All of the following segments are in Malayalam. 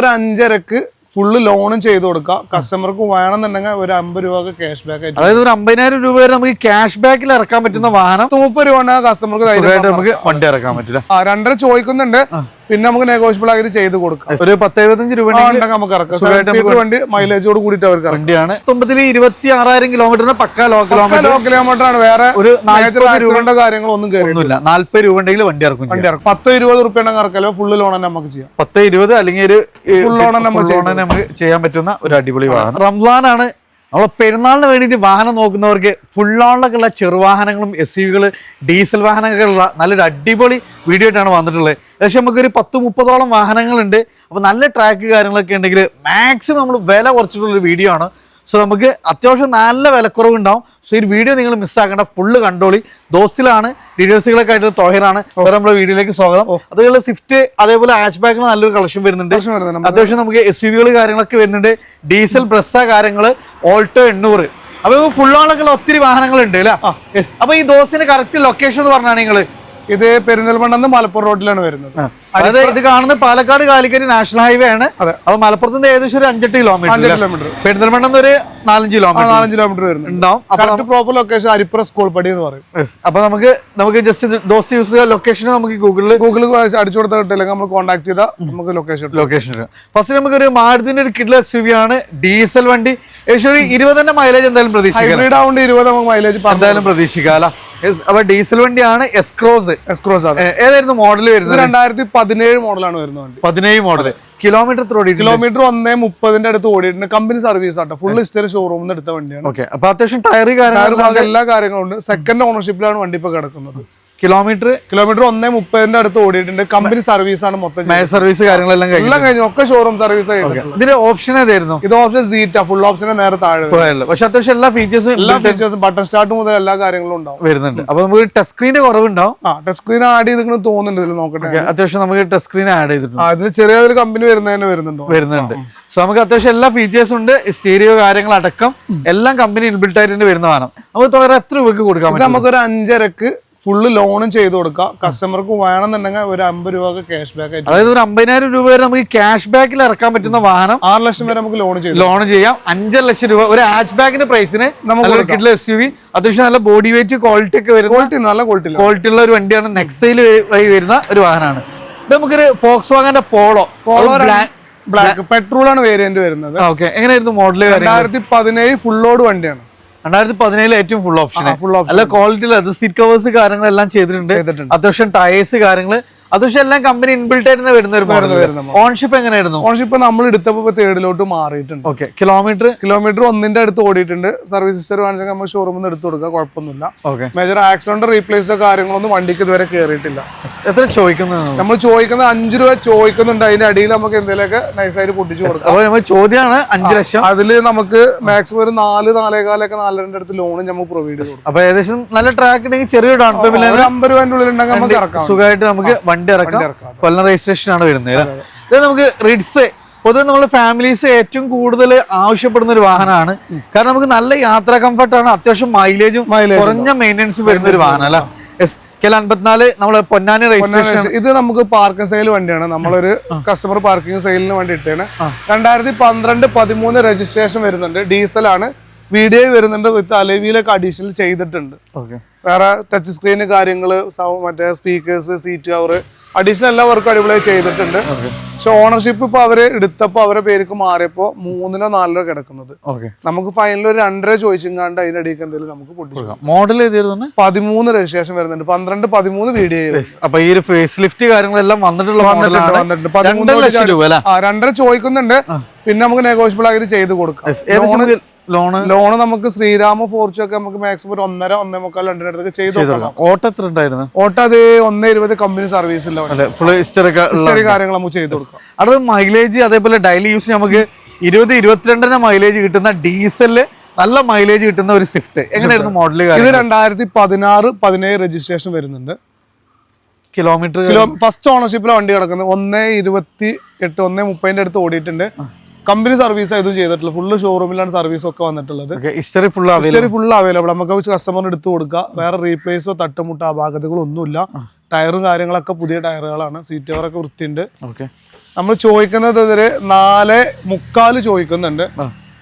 ഒരു അഞ്ചരക്ക് ഫുള്ള് ലോണും ചെയ്ത് കൊടുക്കാം. കസ്റ്റമർക്ക് വേണമെന്നുണ്ടെങ്കിൽ ഒരു അമ്പത് രൂപ ക്യാഷ് ബാക്ക് അതായത് ഒരു അമ്പതിനായിരം രൂപ വരെ നമുക്ക് ക്യാഷ് ബാക്കിൽ ഇറക്കാൻ പറ്റുന്ന വാഹനം മുപ്പത് രൂപ കസ്റ്റമർക്ക് നമുക്ക് വണ്ടി ഇറക്കാൻ പറ്റില്ല. രണ്ടര ചോദിക്കുന്നുണ്ട്. പിന്നെ നമുക്ക് നെഗോഷ്യബിൾ ആയിട്ട് ചെയ്ത് കൊടുക്കാം. ഒരു പത്ത് എഴുപത്തഞ്ച് രൂപ നമുക്ക് ഇറക്കാം. വണ്ടി മൈലേജോട് കൂടിയിട്ട് അവർക്ക് വണ്ടിയാണ്. തുമ്പത്തിൽ ഇരുപത്തി ആറായിരം കിലോമീറ്ററിന് പക്ക ലോ കിലോമീറ്റർ ലോ കിലോമീറ്റർ ആണ്. വേറെ ഒരു മേജർ നാല്പത് രൂപ ആക്സിഡന്റ് കാര്യങ്ങളൊന്നും കയറി ഒന്നുമില്ല. നാല്പത് രൂപ ഉണ്ടെങ്കിൽ വണ്ടി ഇറക്കും വണ്ടി ഇറക്കും. പത്ത് ഇരുപത് റുപ്യ ഉണ്ടെങ്കിൽ ഇറക്കാലോ ഫുള്ള് ലോൺ തന്നെ നമുക്ക് ചെയ്യാം. പത്ത് ഇരുപത് അല്ലെങ്കിൽ ഒരു ഫുൾ ലോൺ തന്നെ നമുക്ക് ചെയ്യാൻ പറ്റുന്ന ഒരു അടിപൊളി വാഹനം. റംസാനാണ് നമ്മൾ പെരുന്നാളിന് വേണ്ടിയിട്ട് വാഹനം നോക്കുന്നവർക്ക് ഫുൾ ഓണിലൊക്കെയുള്ള ചെറുവാഹനങ്ങളും എസ് യുകൾ ഡീസൽ വാഹനങ്ങളുള്ള നല്ലൊരു അടിപൊളി വീഡിയോ ആയിട്ടാണ് വന്നിട്ടുള്ളത്. ഏകദേശം നമുക്കൊരു പത്ത് മുപ്പതോളം വാഹനങ്ങളുണ്ട്. അപ്പോൾ നല്ല ട്രാക്ക് കാര്യങ്ങളൊക്കെ ഉണ്ടെങ്കിൽ മാക്സിമം നമ്മൾ വില കുറച്ചിട്ടുള്ളൊരു വീഡിയോ ആണ്. സോ നമുക്ക് അത്യാവശ്യം നല്ല വിലക്കുറവുണ്ടാവും. സോ ഈ വീഡിയോ നിങ്ങൾ മിസ്സാക്കേണ്ട ഫുള്ള് കണ്ടോളി. ദോസ്തിലാണ് ഡീറ്റെയിൽസുകളൊക്കെ ആയിട്ട് തോഹറാണ്. വേറെ നമ്മുടെ വീഡിയോയിലേക്ക് സ്വാഗതം. അതുപോലെ സ്വിഫ്റ്റ് അതേപോലെ ഹാച്ച് ബാക്കിന് നല്ലൊരു കളക്ഷൻ വരുന്നുണ്ട്. അത്യാവശ്യം നമുക്ക് എസ് യു വികൾ കാര്യങ്ങളൊക്കെ വരുന്നുണ്ട്. ഡീസൽ ബ്രസ്സ കാര്യങ്ങൾ ഓൾട്ടോ എണ്ണൂറ്. അപ്പൊ ഫുൾ ആളൊക്കെ ഒത്തിരി വാഹനങ്ങളുണ്ട് അല്ലേ. അപ്പൊ ഈ ദോസ്തിന്റെ കറക്റ്റ് ലൊക്കേഷൻ എന്ന് പറഞ്ഞാണ് നിങ്ങൾ? ഇത് പെരിന്തൽമണ്ണെന്ന് മലപ്പുറം റോഡിലാണ് വരുന്നത്. അതായത് ഇത് കാണുന്നത് പാലക്കാട് കാലിക്കറ്റ് നാഷണൽ ഹൈവേ ആണ്. അപ്പൊ മലപ്പുറത്ത് നിന്ന് ഏകദേശം ഒരു അഞ്ചെട്ട് അഞ്ച് കിലോമീറ്റർ കിലോമീറ്റർ പെരുന്തൽമണ്ണ ഒരു നാലഞ്ച് കിലോമീറ്റർ നാലഞ്ച് കിലോമീറ്റർ വരുന്നുണ്ടാവും പ്രോപ്പർ ലൊക്കേഷൻ അരിപ്പുറ സ്കൂൾ പടി എന്ന് പറയും. അപ്പൊ നമുക്ക് നമുക്ക് ജസ്റ്റ് ദോസ് യൂസ് ലൊക്കേഷൻ നമുക്ക് ഗൂഗിളിൽ ഗൂഗിളിൽ അടിച്ചു കൊടുത്താൽ കിട്ടില്ല. നമ്മൾ കോൺടാക്ട് ചെയ്താൽ നമുക്ക് ലൊക്കേഷൻ ലൊക്കേഷൻ ഫസ്റ്റ് നമുക്ക് ഒരു മാരുതിന്റെ ഒരു കിഡ്ല എസ് യു ആണ്. ഡീസൽ വണ്ടി. ഏകദേശം ഒരു ഇരുപതിന്റെ മൈലേജ് എന്തായാലും പ്രതീക്ഷിക്കാം ഇരുപത് നമുക്ക് മൈലേജ് എന്തായാലും പ്രതീക്ഷിക്കാം അല്ല. അപ്പൊ ഡീസൽ വണ്ടിയാണ് എസ്ക്രോസ് എസ്ക്രോസ് ആണ്. ഏതായിരുന്നു മോഡൽ വരുന്നത്? രണ്ടായിരത്തി പതിനേഴ് മോഡലാണ് വരുന്നത് വണ്ടി. പതിനേഴ് മോഡൽ കിലോമീറ്റർ ഓടി കിലോമീറ്റർ ഒന്നേ മുപ്പതിന്റെ അടുത്ത് ഓടിയിട്ടുണ്ട്. കമ്പനി സർവീസ് ആട്ടോ. ഫുൾ ഹിസ്റ്ററി ഷോറൂമിൽ നിന്ന് എടുത്ത വണ്ടിയാണ്. ഓക്കെ അപ്പൊ അത്യാവശ്യം ടയർ എല്ലാ കാര്യങ്ങളും ഉണ്ട്. സെക്കൻഡ് ഓണർഷിപ്പിലാണ് വണ്ടി ഇപ്പൊ കിടക്കുന്നത്. കിലോമീറ്റർ കിലോമീറ്റർ ഒന്നേ മുപ്പതിന്റെ അടുത്ത് ഓടിയിട്ടുണ്ട്. കമ്പനി സർവീസ് ആണ് മൊത്തം സർവീസ് കാര്യങ്ങളെല്ലാം കഴിഞ്ഞു എല്ലാം കഴിഞ്ഞു. ഒക്കെ ഷോറൂം സർവീസ് ഇതിന്റെ ഓപ്ഷൻ ഏതായിരുന്നു? ഇത് ഓപ്ഷൻ സീറ്റ് ഫുൾ ഓപ്ഷന് നേരെ താഴെ. പക്ഷെ അത്യാവശ്യം എല്ലാ ഫീച്ചേഴ്സും എല്ലാ ഫീച്ചേഴ്സും ബട്ടൺ സ്റ്റാർട്ട് മുതൽ എല്ലാ കാര്യങ്ങളും ഉണ്ടാവും. വരുന്നുണ്ട്. അപ്പൊ നമുക്ക് ടച്ച് സ്ക്രീന്റെ കുറവുണ്ടാവും. ആ ടച്ച് സ്ക്രീൻ ആഡ് ചെയ്തിട്ട് തോന്നുന്നുണ്ട് ഇതിൽ നോക്കട്ടെ. അത്യാവശ്യം നമുക്ക് ടച്ച് സ്ക്രീൻ ആഡ് ചെയ്തിട്ടുണ്ട്. ആ ചെറിയൊരു ചെറിയ കമ്പനി വരുന്നതന്നെ വരുന്നുണ്ടോ. വരുന്നുണ്ട്. സോ നമുക്ക് അത്യാവശ്യം എല്ലാ ഫീച്ചേഴ്സും ഉണ്ട്. സ്റ്റീരിയോ കാര്യങ്ങൾ അടക്കം. എല്ലാം കമ്പനി ഇൻബിൽട്ട് ആയിട്ട് വരുന്ന വേണം നമുക്ക് തുക എത്ര രൂപക്ക് കൊടുക്കാം നമുക്ക് ഒരു നമുക്കൊരു അഞ്ചരക്ക് ഫുള്ള് ലോണും ചെയ്ത് കൊടുക്കാം. കസ്റ്റമർക്ക് വേണമെന്നുണ്ടെങ്കിൽ ഒരു അമ്പത് രൂപ ക്യാഷ് ബാക്ക് ആയിട്ട് അതായത് ഒരു അമ്പതിനായിരം രൂപ വരെ നമുക്ക് ക്യാഷ് ബാക്കിൽ ഇറക്കാൻ പറ്റുന്ന വാഹനം ആറ് ലക്ഷം വരെ നമുക്ക് ലോൺ ചെയ്യാം ലോൺ ചെയ്യാം. അഞ്ചര ലക്ഷം രൂപ. ഒരു ഹാച്ച് ബാക്കിന്റെ പ്രൈസിന് നമുക്ക് കിട്ടുന്ന എസ് യു വി അത്യാവശ്യം നല്ല ബോഡി വെയിറ്റ് ക്വാളിറ്റി ഒക്കെ വരുന്ന ക്വാളിറ്റി നല്ല ക്വാളിറ്റി ക്വാളിറ്റി ഉള്ള ഒരു വണ്ടിയാണ്. നെക്സയിൽ വഴി വരുന്ന ഒരു വാഹനമാണ്. നമുക്കൊരു Fox വാഗന്റെ polo polo black petrol ആണ് വേരിയന്റ് വരുന്നത്. ഓക്കെ എങ്ങനെയായിരുന്നു മോഡൽ കാര്യം രണ്ടായിരത്തി പതിനേഴ് ഫുള്ളോട് വണ്ടിയാണ്. രണ്ടായിരത്തി പതിനേഴിൽ ഏറ്റവും ഫുൾ ഓപ്ഷൻ ഫുൾ ഓപ്ഷൻ അല്ല ക്വാളിറ്റി ലെതർ സീറ്റ് കവേഴ്സ് കാര്യങ്ങളെല്ലാം ചെയ്തിട്ടുണ്ട്. അത്യാവശ്യം ടയേഴ്സ് എല്ലാം കമ്പനി ഇൻബിൽട്ട് ആയിട്ട് വരുന്ന ഒരു ഓൺഷിപ്പ് എങ്ങനെയായിരുന്നു? ഓൺഷിപ്പ് നമ്മൾ എടുത്തപ്പോ തേർഡിലോട്ട് മാറിയിട്ടുണ്ട്. ഓക്കെ കിലോമീറ്റർ കിലോമീറ്റർ ഒന്നിന്റെ അടുത്ത് ഓടിയിട്ടുണ്ട്. സർവീസ് ഹിസ്റ്ററി വാങ്ങിച്ചാൽ നമ്മൾ ഷോറൂമിൽ നിന്ന് എടുത്തു കൊടുക്കുക കുഴപ്പമൊന്നുമില്ല. ഓക്കെ മേജർ ആക്സിഡന്റ് റീപ്ലേസോ കാര്യങ്ങളൊന്നും വണ്ടിക്ക് ഇതുവരെ കയറിയിട്ടില്ല എത്ര ചോദിക്കുന്നത് നമ്മൾ ചോദിക്കുന്നത് അഞ്ച് രൂപ ചോദിക്കുന്നുണ്ട്. അതിന്റെ അടിയിൽ നമുക്ക് എന്തെങ്കിലുമൊക്കെ നൈസായിട്ട് പൊട്ടിച്ചു കൊടുക്കാം. അപ്പോൾ നമ്മൾ ചോദ്യമാണ് അഞ്ചു ലക്ഷം. അതിൽ നമുക്ക് മാക്സിമം ഒരു നാല് നാലേകാലൊക്കെ നാലരന്റെ അടുത്ത് ലോൺ നമുക്ക് പ്രൊവൈഡ് ചെയ്യും അപ്പോൾ അപ്പൊ ഏകദേശം നല്ല ട്രാക്ക് ഉണ്ടെങ്കിൽ ചെറിയ ഡൗൺ പേയ്മെന്റ് അമ്പത് രൂപന്റെ ഉള്ളിൽ ഉണ്ടെങ്കിൽ നമുക്ക് സുഖമായിട്ട് നമുക്ക് വണ്ടി ഇറക്കാം ഇറക്കാം. കൊല്ലം രജിസ്ട്രേഷൻ ആണ് വരുന്നത്? ഇത് നമുക്ക് റിഡ്സ് പൊതുവെ നമ്മൾ ഫാമിലീസ് ഏറ്റവും കൂടുതൽ ആവശ്യപ്പെടുന്ന ഒരു വാഹനമാണ് കാരണം നമുക്ക് നല്ല യാത്രാ കംഫർട്ടാണ് അത്യാവശ്യം മൈലേജും കുറഞ്ഞ മെയിന്റെനൻസ് വരുന്ന ഒരു വാഹനം അല്ല? എസ് കെ അൻപത്തിനാല് നമ്മളെ പൊന്നാനി രജിസ്ട്രേഷൻ ഇത് നമുക്ക് പാർക്കിംഗ് സെയിൽ വണ്ടിയാണ്. നമ്മളൊരു കസ്റ്റമർ പാർക്കിംഗ് സെയിലിന് വേണ്ടി ഇട്ടാണ് രണ്ടായിരത്തി പന്ത്രണ്ട് പതിമൂന്ന് രജിസ്ട്രേഷൻ വരുന്നുണ്ട്. ഡീസലാണ് വീഡിയോ വരുന്നുണ്ട്. വിത്ത് അലവിയിലൊക്കെ അഡീഷണൽ ചെയ്തിട്ടുണ്ട്. വേറെ ടച്ച് സ്ക്രീന് കാര്യങ്ങൾ മറ്റേ സ്പീക്കേഴ്സ് സീറ്റ് കവർ അഡീഷണൽ എല്ലാ വർക്കും അടിപൊളിയായി ചെയ്തിട്ടുണ്ട്. പക്ഷെ ഓണർഷിപ്പ് ഇപ്പൊ അവർ എടുത്തപ്പോ അവരെ പേർക്ക് മാറിയപ്പോ മൂന്നിനോ നാലിലോ കിടക്കുന്നത്. നമുക്ക് ഫൈനൽ ഒരു രണ്ടര ചോദിച്ചിങ്ങാണ്ട് അതിന്റെ അടിയിൽ എന്തെങ്കിലും നമുക്ക് മോഡൽ പതിമൂന്ന് രജിസ്ട്രേഷൻ വരുന്നുണ്ട്. പന്ത്രണ്ട് പതിമൂന്ന് വീഡിയോ അപ്പൊ ഈ ഒരു ഫേസ് ലിഫ്റ്റ് കാര്യങ്ങളെല്ലാം വന്നിട്ടുള്ള വന്നിട്ടുണ്ട് രണ്ടര പതിമൂന്ന് ചോദിക്കുന്നുണ്ട്. പിന്നെ നമുക്ക് നെഗോഷ്യബിൾ ആയിട്ട് ചെയ്ത് കൊടുക്കാം. ലോണ്? ലോണ് നമുക്ക് ശ്രീരാമ ഫോർച്ചു ഒക്കെ നമുക്ക് മാക്സിമം ഒരു ഒന്നര ഒന്നേ മുക്കാൽ രണ്ടര അടുത്തൊക്കെ ചെയ്ത് ഓട്ടോ എത്ര ഉണ്ടായിരുന്നു? ഓട്ടോ അത് ഒന്നേ ഇരുപത് കമ്പനി സർവീസ് ഫുൾ ഹിസ്റ്ററി കാര്യങ്ങൾ നമുക്ക് ചെയ്ത് കൊടുക്കാം. അടുത്ത മൈലേജ് അതേപോലെ ഡെയിലി യൂസ് നമുക്ക് ഇരുപത് ഇരുപത്തിരണ്ടിന് മൈലേജ് കിട്ടുന്ന ഡീസൽ നല്ല മൈലേജ് കിട്ടുന്ന ഒരു സ്വിഫ്റ്റ് എങ്ങനെയായിരുന്നു മോഡൽ ഇത് രണ്ടായിരത്തി പതിനാറ് പതിനേഴ് രജിസ്ട്രേഷൻ വരുന്നുണ്ട്. കിലോമീറ്റർ ഫസ്റ്റ് ഓണർഷിപ്പിലെ വണ്ടി കിടക്കുന്നത്. ഒന്നേ ഇരുപത്തി എട്ട് ഒന്നേ മുപ്പതിന്റെ അടുത്ത് ഓടിയിട്ടുണ്ട്. കമ്പനി സർവീസ് ഇതും ചെയ്തിട്ടുള്ളത് ഫുള്ള് ഷോറൂമിലാണ് സർവീസ് ഒക്കെ വന്നിട്ടുള്ളത് history full available history full available നമുക്ക് കസ്റ്റമറിന് എടുത്തു കൊടുക്കുക വേറെ റീപ്ലേസോ തട്ടുമുട്ടോ അപാകതകളോ ഒന്നുമില്ല ടയറും കാര്യങ്ങളൊക്കെ പുതിയ ടയറുകളാണ് സീറ്റ് കവറൊക്കെ വൃത്തിയുണ്ട്. ഓക്കെ നമ്മൾ ചോദിക്കുന്നത് ഇതിൽ നാല് മുക്കാൽ ചോദിക്കുന്നുണ്ട്.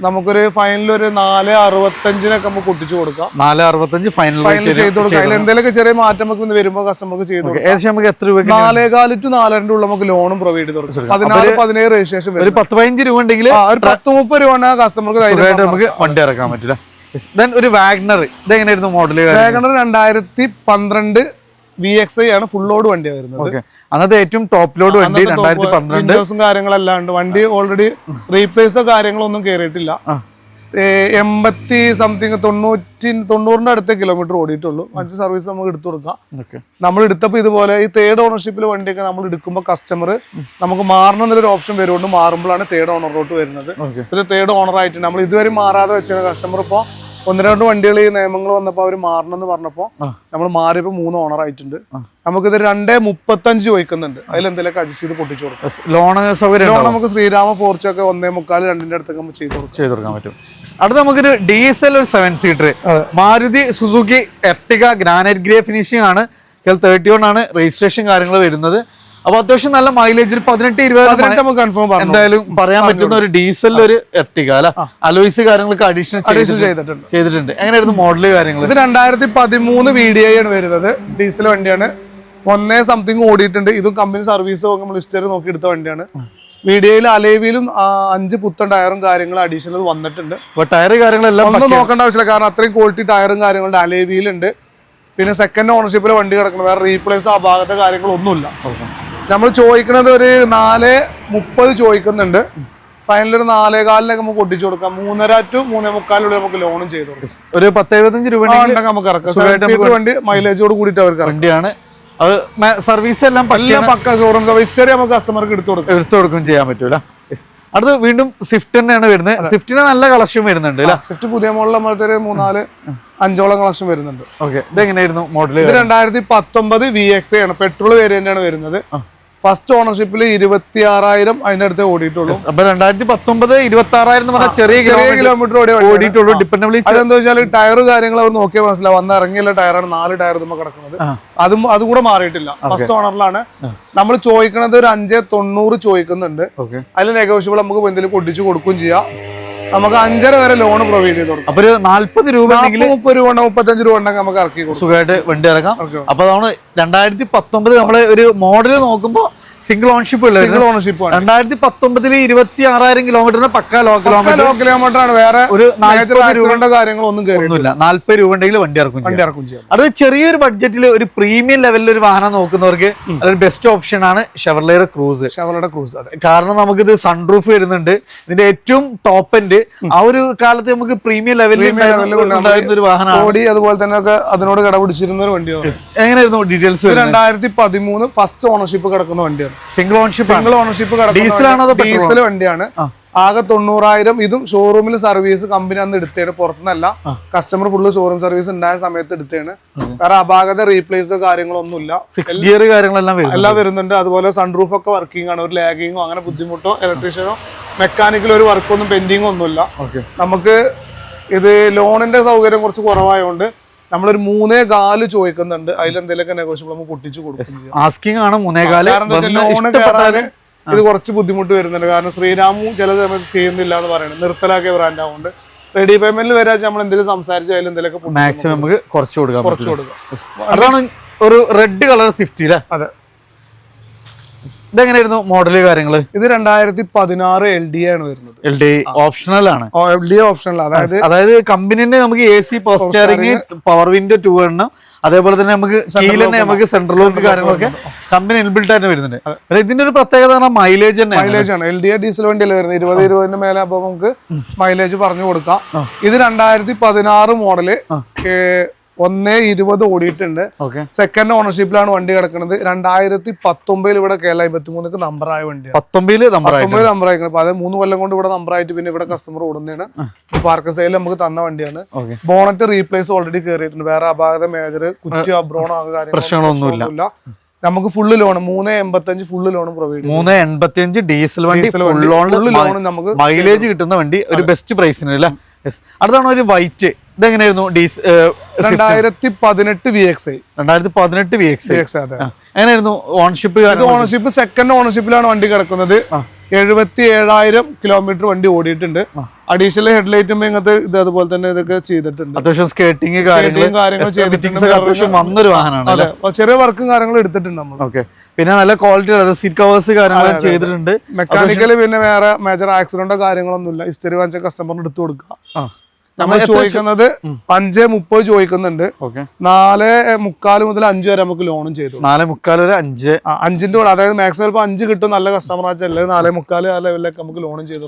നമുക്കൊരു ഫൈനൽ ഒരു നാല് അറുപത്തഞ്ചിനൊക്കെ നമുക്ക് പൊട്ടിച്ചു കൊടുക്കാം. നാല് അറുപത്തഞ്ച് ഫൈനൽ ചെയ്ത് കൊടുക്കാം. അതിൽ എന്തെങ്കിലുമൊക്കെ ചെറിയ മാറ്റം നമുക്ക് ഇന്ന് വരുമ്പോൾ കസ്റ്റമർക്ക് ചെയ്ത് ഏകദേശം നമുക്ക് എത്ര രൂപ നാലേകാൽ ടു നാലരന്റെ ഉള്ള നമുക്ക് ലോണും പ്രൊവൈഡ് ചെയ്ത് കൊടുക്കാം. പതിനാറ് പതിനേഴ് രജിസ്ട്രേഷൻ ഒരു പത്ത് പതിനഞ്ച് രൂപ ഉണ്ടെങ്കിൽ ഒരു പത്ത് മുപ്പത് രൂപ കസ്റ്റമർക്ക് സുഖമായിട്ട് നമുക്ക് വണ്ടി ഇറക്കാൻ പറ്റില്ല. ദെൻ ഒരു വാഗ്നർ ഇതെങ്ങനെയായിരുന്നു മോഡൽ വാഗ്നർ രണ്ടായിരത്തി പന്ത്രണ്ട് വി എക്സ് ഐ ആണ് ഫുൾ ലോഡ് വണ്ടിയാണ് വരുന്നത്. അന്നത്തെ ഏറ്റവും ടോപ്പ് ലോഡ് വണ്ടി രണ്ടായിരത്തി പന്ത്രണ്ട് വിൻഡോസും കാര്യങ്ങളെല്ലാം ഉണ്ട്. വണ്ടി ഓൾറെഡി റീപ്ലേസോ കാര്യങ്ങളൊന്നും കയറിയിട്ടില്ല എൺപത്തി സംതിങ് തൊണ്ണൂറ്റി തൊണ്ണൂറിന്റെ അടുത്ത കിലോമീറ്റർ ഓടിയിട്ടുള്ളൂ. അഞ്ച് സർവീസ് നമുക്ക് എടുത്തു കൊടുക്കാം. നമ്മൾ എടുത്തപ്പോൾ ഇതുപോലെ ഈ തേർഡ് ഓണർഷിപ്പിൽ വണ്ടിയൊക്കെ നമ്മൾ എടുക്കുമ്പോൾ കസ്റ്റമർ നമുക്ക് മാറണം എന്നൊരു ഓപ്ഷൻ വരുകൊണ്ട് മാറുമ്പോഴാണ് തേർഡ് ഓണറിലോട്ട് വരുന്നത്. ഇത് തേർഡ് ഓണർ ആയിട്ട് നമ്മൾ ഇതുവരെ മാറാതെ വെച്ച കസ്റ്റമർ ഇപ്പോൾ ഒന്ന് രണ്ട് വണ്ടികൾ ഈ നിയമങ്ങൾ വന്നപ്പോൾ അവർ മാറണമെന്ന് പറഞ്ഞപ്പോൾ. നമ്മൾ മാറിയപ്പോൾ മൂന്ന് ഓണർ ആയിട്ടുണ്ട്. നമുക്കിത് രണ്ടേ മുപ്പത്തഞ്ച് ചോദിക്കുന്നുണ്ട്. അതിൽ എന്തെങ്കിലും അഡ്ജസ്റ്റ് ചെയ്ത് പൊട്ടിച്ചു കൊടുക്കും. ലോൺ സൗകര്യം ലോൺ നമുക്ക് ശ്രീരാമ ഫോർച്ചൊക്കെ ഒന്നേ മുക്കാൽ രണ്ടിന്റെ അടുത്തൊക്കെ നമുക്ക് ചെയ്ത് കൊടുക്കും. ചെയ്ത് കൊടുക്കാൻ പറ്റും. അടുത്ത നമുക്കൊരു ഡീസൽ ഒരു seven seater Maruti Suzuki Ertiga granite grey finishing ആണ്. തേർട്ടി വൺ ആണ് രജിസ്ട്രേഷൻ കാര്യങ്ങൾ വരുന്നത്. അപ്പൊ അത്യാവശ്യം നല്ല മൈലേജ് പതിനെട്ട് ഇരുപത് നമുക്ക് കൺഫേം എന്തായാലും പറയാൻ പറ്റുന്ന ഒരു ഡീസൽ ഒരു എർട്ടിക അല്ല? അലോയ്സ് കാര്യങ്ങളൊക്കെ അഡീഷണൽ ചെയ്തിട്ടുണ്ട്. ചെയ്തിട്ടുണ്ട്. എങ്ങനെയായിരുന്നു മോഡൽ കാര്യങ്ങൾ ഇത് രണ്ടായിരത്തി പതിമൂന്ന് വി ഡി ഐ ആണ് വരുന്നത്. ഡീസൽ വണ്ടിയാണ്. ഒന്നേ സംതിങ് ഓടിയിട്ടുണ്ട്. ഇതും കമ്പനി സർവീസ് നമ്മൾ ഹിസ്റ്ററി നോക്കി എടുത്ത വണ്ടിയാണ്. വി ഡി ഐയിൽ അലേവിയിലും അഞ്ച് പുത്തൻ ടയറും കാര്യങ്ങളും അഡീഷണൽ വന്നിട്ടുണ്ട്. ടയർ കാര്യങ്ങളെല്ലാം ഒന്നും നോക്കേണ്ട ആവശ്യമില്ല. കാരണം അത്രയും ക്വാളിറ്റി ടയറും കാര്യങ്ങളുടെ അലേവിയിലുണ്ട്. പിന്നെ സെക്കൻഡ് ഓണർഷിപ്പിലെ വണ്ടി കിടക്കുന്നത്. വേറെ റീപ്ലേസ് ആ ഭാഗത്തെ കാര്യങ്ങളൊന്നുമില്ല. നമ്മൾ ചോദിക്കുന്നത് ഒരു നാല് മുപ്പത് ചോദിക്കുന്നുണ്ട്. ഫൈനൽ ഒരു നാലേ കാലിലൊക്കെ നമുക്ക് ഒട്ടിച്ചു കൊടുക്കാം. മൂന്നര ടു മൂന്നേ മുക്കാലിലൂടെ നമുക്ക് ലോണും ചെയ്ത് കൊടുക്കാം. ഒരു പത്ത് എഴുപത്തഞ്ച് രൂപ ഉണ്ടെങ്കിൽ നമുക്ക് ഇറക്കാം. വണ്ടി മൈലേജോട് കൂടിയിട്ട് അവർക്ക് വണ്ടിയാണ്. അത് സർവീസ് എല്ലാം പല്ല എല്ലാം പക്ക ഷോറൂം ഹിസ്റ്ററി നമുക്ക് കസ്റ്റമർക്ക് എടുത്തു കൊടുക്കാം. എടുത്തു കൊടുക്കുകയും ചെയ്യാൻ പറ്റൂല. അടുത്ത് വീണ്ടും സ്വിഫ്റ്റ് തന്നെയാണ് വരുന്നത്. സ്വിഫ്റ്റിന് നല്ല കളക്ഷൻ വരുന്നുണ്ട് അല്ലേ? സ്വിഫ്റ്റ് പുതിയ മോഡൽ നമ്മളത്തെ ഒരു മൂന്നാൽ അഞ്ചോളം കളക്ഷൻ വരുന്നുണ്ട്. ഓക്കെ ഇതെങ്ങനെയായിരുന്നു മോഡൽ ഇത് രണ്ടായിരത്തി പത്തൊമ്പത് വി എക്സ് ആണ്. പെട്രോൾ വേരിയന്റ് ആണ് വരുന്നത്. ഫസ്റ്റ് ഓണർഷിപ്പിൽ ഇരുപത്തി ആറായിരം അതിന്റെ അടുത്ത് ഓടിയിട്ടുള്ളൂ. അപ്പൊ രണ്ടായിരത്തി പത്തൊമ്പത് ഇരുപത്തി ആറായിരം എന്ന് പറഞ്ഞാൽ ചെറിയ ചെറിയ കിലോമീറ്റർ. ഓടിയിട്ടുള്ളൂ ഡിപ്പെൻഡബിളി അതെന്താ വെച്ചാൽ ടയർ കാര്യങ്ങൾ അവർ നോക്കിയാൽ മനസ്സിലാവും. വന്ന് ഇറങ്ങിയുള്ള ടയറാണ് നാല് ടയർ നമ്മൾ കിടക്കുന്നത്. അതും അതുകൂടെ മാറിയിട്ടില്ല. ഫസ്റ്റ് ഓണറിലാണ് നമ്മൾ ചോദിക്കുന്നത് ഒരു അഞ്ചേ തൊണ്ണൂറ് ചോദിക്കുന്നുണ്ട്. അതിൽ നെഗോഷ്യബിൾ നമുക്ക് എന്തെങ്കിലും പൊട്ടിച്ച് കൊടുക്കുകയും ചെയ്യാം. നമുക്ക് അഞ്ചര വരെ ലോൺ പ്രൊവൈഡ് ചെയ്ത് കൊടുക്കാം. അപ്പൊ ഒരു നാല്പത് രൂപ മുപ്പത് രൂപ മുപ്പത്തഞ്ച് രൂപ ഉണ്ടെങ്കിൽ നമുക്ക് ഇറക്കി സുഖമായിട്ട് വണ്ടി ഇറക്കാം. അപ്പൊ അതാണ് രണ്ടായിരത്തി പത്തൊമ്പത് നമ്മൾ ഒരു മോഡൽ നോക്കുമ്പോ സിംഗിൾ ഓൺഷിപ്പ് ഉള്ളത്. സിംഗിൾ ഓണർഷിപ്പ് രണ്ടായിരത്തി പത്തൊമ്പതിൽ ഇരുപത്തി ആറായിരം കിലോമീറ്ററിന് പക്ക ലോ കിലോമീറ്റർ ലോ കിലോമീറ്റർ ആണ്. വേറെ ഒരു രൂപയുടെ കാര്യങ്ങളൊന്നും കയറി ഒന്നുമില്ല. നാല്പത് രൂപ ഉണ്ടെങ്കിൽ വണ്ടി ഇറക്കും വണ്ടി ഇറക്കും ചെയ്യാം. അത് ചെറിയൊരു ബഡ്ജറ്റിൽ ഒരു പ്രീമിയം ലെവലിൽ ഒരു വാഹനം നോക്കുന്നവർക്ക് അതൊരു ബെസ്റ്റ് ഓപ്ഷൻ ആണ് ഷെവർലെയർ ക്രൂസ് ഷെവർലയുടെ ക്രൂസ് ആണ് കാരണം നമുക്കിത് സൺറൂഫ് വരുന്നുണ്ട്. ഇതിന്റെ ഏറ്റവും ടോപ്പ് എൻഡ് ആ ഒരു കാലത്ത് നമുക്ക് പ്രീമിയം ലെവലിൽ ഉണ്ടായിരുന്ന ഒരു വാഹനമാണ്. ഓടി അതുപോലെ തന്നെ ഒക്കെ അതിനോട് കടപിടിച്ചിരുന്ന ഒരു വണ്ടിയാണ്. എങ്ങനെയായിരുന്നു ഡീറ്റെയിൽസ് രണ്ടായിരത്തി പതിമൂന്ന് ഫസ്റ്റ് ഓണർഷിപ്പ് കിടക്കുന്ന വണ്ടിയാണ്. Single ownership single ownership petrol diesel വണ്ടിയാണ്. ആകെ തൊണ്ണൂറായിരം. ഇതും ഷോറൂമിൽ സർവീസ് കമ്പനി അന്ന് എടുത്തേണ് പുറത്തുനിന്നല്ല. കസ്റ്റമർ ഫുള്ള് ഷോറൂം സർവീസ് ഉണ്ടായ സമയത്ത് എടുത്തേണ്. വേറെ അപാകത റീപ്ലേസോ കാര്യങ്ങളൊന്നുമില്ല. സിക്സ് ഗിയർ കാര്യങ്ങളെല്ലാം വരും എല്ലാം വരുന്നുണ്ട്. അതുപോലെ സൺറൂഫ് ഒക്കെ വർക്കിംഗ് ആണ്. ഒരു ലാഗിങ്ങോ അങ്ങനെ ബുദ്ധിമുട്ടോ ഇലക്ട്രീഷ്യനോ മെക്കാനിക്കലോ ഒരു വർക്കൊന്നും പെൻഡിങ്ങോ ഒന്നുമില്ല. ഓക്കെ നമുക്ക് ഇത് ലോണിന്റെ സൗകര്യം കുറച്ച് കുറവായതുകൊണ്ട് നമ്മളൊരു മൂന്നേ കാൽ ചോദിക്കുന്നുണ്ട്. അതിൽ എന്തെങ്കിലുമൊക്കെ നെഗോഷ്യബിൾ നമുക്ക് പൊട്ടിച്ചു കൊടുക്കും ആസ്കിംഗ് ആണ് ലോണ് കയറാന് ഇത് കുറച്ച് ബുദ്ധിമുട്ട് വരുന്നുണ്ട്. കാരണം ശ്രീരാമും ചില സമയത്ത് ചെയ്യുന്നില്ല എന്ന് പറയുന്നത്. നിർത്തലാക്കിയ ബ്രാൻഡ് ആവുകൊണ്ട് റെഡി പേയ്മെന്റിൽ വരാ നമ്മൾ എന്തെങ്കിലും സംസാരിച്ചു അതിൽ എന്തെങ്കിലും മാക്സിമം നമുക്ക് കുറച്ച് കൊടുക്കാം. കുറച്ച് കൊടുക്കാം. അതാണ് ഒരു റെഡ് കളർ സ്വിഫ്റ്റ് അല്ലേ അതെ. ഇതെങ്ങനെയായിരുന്നു മോഡൽ കാര്യങ്ങൾ? ഇത് രണ്ടായിരത്തി പതിനാറ് എൽ ഡി ആണ് വരുന്നത്. എൽ ഡി ഓപ്ഷണൽ ആണ്. എൽ ഡി ഓപ്ഷണൽ അതായത് അതായത് കമ്പനിന്റെ നമുക്ക് A C power steering power window two എണ്ണം. അതേപോലെ തന്നെ നമുക്ക് തന്നെ നമുക്ക് സെൻട്രൽ ലോക്ക് കാര്യങ്ങളൊക്കെ കമ്പനി ഇൻബിൽട്ട് ആയിട്ട് വരുന്നുണ്ട്. ഇതിന്റെ ഒരു പ്രത്യേകത മൈലേജ് തന്നെ മൈലേജ് ആണ്. എൽ ഡി ഡീസൽ വണ്ടിയല്ലേ വരുന്നത്? ഇരുപത് ഇരുപതിന് മേലെ അപ്പൊ നമുക്ക് മൈലേജ് പറഞ്ഞു കൊടുക്കാം. ഇത് രണ്ടായിരത്തി പതിനാറ് മോഡൽ ഒന്നേ ഇരുപത് ഓടിയിട്ടുണ്ട്. സെക്കൻഡ് ഓണർഷിപ്പിലാണ് വണ്ടി കിടക്കുന്നത്. രണ്ടായിരത്തി പത്തൊമ്പതിൽ ഇവിടെ കേരള അമ്പത്തിമൂന്നക്ക് നമ്പറായ വണ്ടിയാണ്. പത്തൊമ്പതിൽ നമ്പർ ആയിട്ട് പത്തൊമ്പത് നമ്പർ ആയിരിക്കണം അതായത് അത് മൂന്ന് കൊല്ലം കൊണ്ട് ഇവിടെ നമ്പർ ആയിട്ട് പിന്നെ ഇവിടെ കസ്റ്റമർ ഓടുന്നതാണ്. പാർക്ക് സൈഡിൽ നമുക്ക് തന്ന വണ്ടിയാണ്. ബോണറ്റ് റീപ്ലേസ് ഓൾറെഡി കയറിയിട്ടുണ്ട് വേറെ അപാകത മേജർ കുറ്റി അബ്രോണോ പ്രശ്നങ്ങളൊന്നുമില്ല. നമുക്ക് ഫുള്ള് ലോൺ മൂന്ന് എൺപത്തഞ്ച് ഫുള്ള് ലോൺ പ്രൊവൈഡ് മൂന്ന് എൺപത്തിയഞ്ച് ഡീസൽ വണ്ടി ഫുൾ ലോൺ ലോൺ നമുക്ക് മൈലേജ് കിട്ടുന്ന വണ്ടി ഒരു ബെസ്റ്റ് പ്രൈസിന് അല്ലേ? യെസ് അടുത്താണ് ഒരു വൈറ്റ് ഇതെങ്ങനെയായിരുന്നു ഡീസ് രണ്ടായിരത്തി പതിനെട്ട് വി എക്സ് ഐ രണ്ടായിരത്തി പതിനെട്ട് വി എക്സ് എക്സ് അതെ. എങ്ങനെയായിരുന്നു ഓണർഷിപ്പ് ഓണർഷിപ്പ് സെക്കൻഡ് ഓണർഷിപ്പിലാണ് വണ്ടി കിടക്കുന്നത്. എഴുപത്തി ഏഴായിരം കിലോമീറ്റർ വണ്ടി ഓടിയിട്ടുണ്ട്. അഡീഷണൽ ഹെഡ്ലൈറ്റും ഇങ്ങനത്തെ ഇത് അതുപോലെ തന്നെ ഇതൊക്കെ ചെയ്തിട്ടുണ്ട്. അത്യാവശ്യം സ്കേറ്റിംഗ് കാര്യങ്ങളും അത്യാവശ്യം വന്നൊരു വാഹനമാണ് ചെറിയ വർക്കും കാര്യങ്ങളും എടുത്തിട്ടുണ്ട് നമ്മൾ ഓക്കെ പിന്നെ നല്ല ക്വാളിറ്റി അതായത് സീറ്റ് കവേഴ്സ് കാര്യങ്ങളും ചെയ്തിട്ടുണ്ട്. മെക്കാനിക്കലി പിന്നെ വേറെ മേജർ ആക്സിഡന്റോ കാര്യങ്ങളൊന്നും ഇല്ല ഇസ്തിരി വാങ്ങിച്ച കസ്റ്റമറിന് എടുത്തു കൊടുക്കുക. നമ്മൾ ചോദിക്കുന്നത് അഞ്ച് മുപ്പത് ചോദിക്കുന്നുണ്ട്. നാല് മുക്കാൽ മുതൽ അഞ്ച് വരെ നമുക്ക് ലോണും ചെയ്തു. നാല് മുക്കാൽ വരെ അഞ്ച്. അഞ്ചിന്റെ കൂടെ അതായത് മാക്സിമം ഇപ്പൊ അഞ്ച് കിട്ടും നല്ല കസ്റ്റമർ ആച്ചാൽ അല്ലെങ്കിൽ നാല് മുക്കാൽ ആ ലെവലിലൊക്കെ നമുക്ക് ലോണും ചെയ്തു